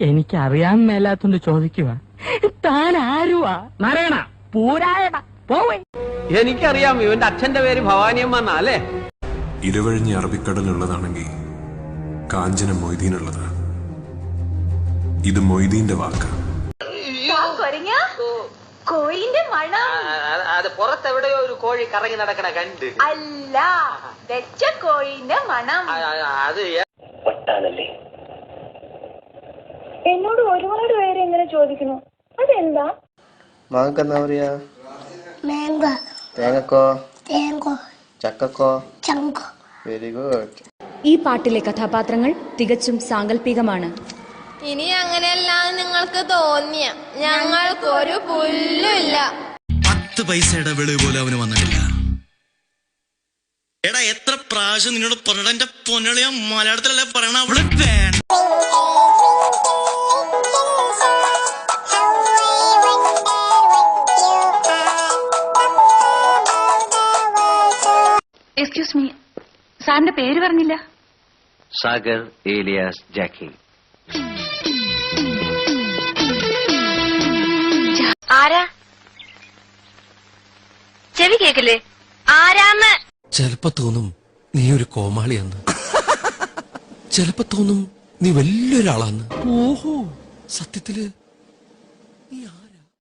എനിക്കറിയാൻ മേലാത്തോണ്ട് ചോദിക്കുക താൻ ആരുവാ നാരായണ. പൂരായണ. പോവേ. എനിക്കറിയാം ഇവന്റെ അച്ഛന്റെ പേര് ഭവാനിയമ്മ അല്ലേ? ഇരുവഴിഞ്ഞ അറബിക്കടലുള്ളതാണെങ്കിൽ കാഞ്ചന മൊയ്തീനുള്ളത്. ഇത് മൊയ്തീന്റെ വാക്കാ. കോഴിന്റെ മണം. അത് പുറത്തെവിടെയോ ഒരു കോഴി കറങ്ങി നടക്കണ കണ്ട്. അല്ല വെച്ച കോഴിന്റെ മണം. അത് എന്നോട് ഒരുപാട് പേര് ഇങ്ങനെ ചോദിക്കുന്നു. അതെന്താ? മാങ്ങക്ക് എന്താ പറയാ? മാംഗോ തേങ്ങക്കോ? തേങ്ങോ ചക്കക്കോ? ചങ്കോ. വെരി ഗുഡ് ഈ പാട്ടിലെ കഥാപാത്രങ്ങൾ തികച്ചും സാങ്കല്പികമാണ് ഇനി അങ്ങനെയല്ല നിങ്ങൾക്ക് തോന്നിയ ഞങ്ങൾക്ക് ഒരു പുല്ലുമില്ല. പത്ത് പൈസയുടെ വെളിവ് പോലും അവന് വന്നിട്ടില്ല. എടാ എത്ര പ്രാവശ്യം നിന്നോട് പറഞ്ഞ എന്റെ പൊന്നളിയ മലയാളത്തിലല്ലേ പറയണ? അവൾ വേണ്ട. എക്സ്ക്യൂസ് മീ സാറിന്റെ പേര് പറഞ്ഞില്ല. സാഗർ ഏലിയാസ് ജാക്കി. ആരാ? ചെവി കേക്കില്ലേ? ആരാന്ന്? ചെലപ്പോ തോന്നും നീ ഒരു കോമാളിയെന്ന്. ചെലപ്പോ തോന്നും നീ വലിയൊരാളാന്ന്. ഓഹോ സത്യത്തിൽ നീ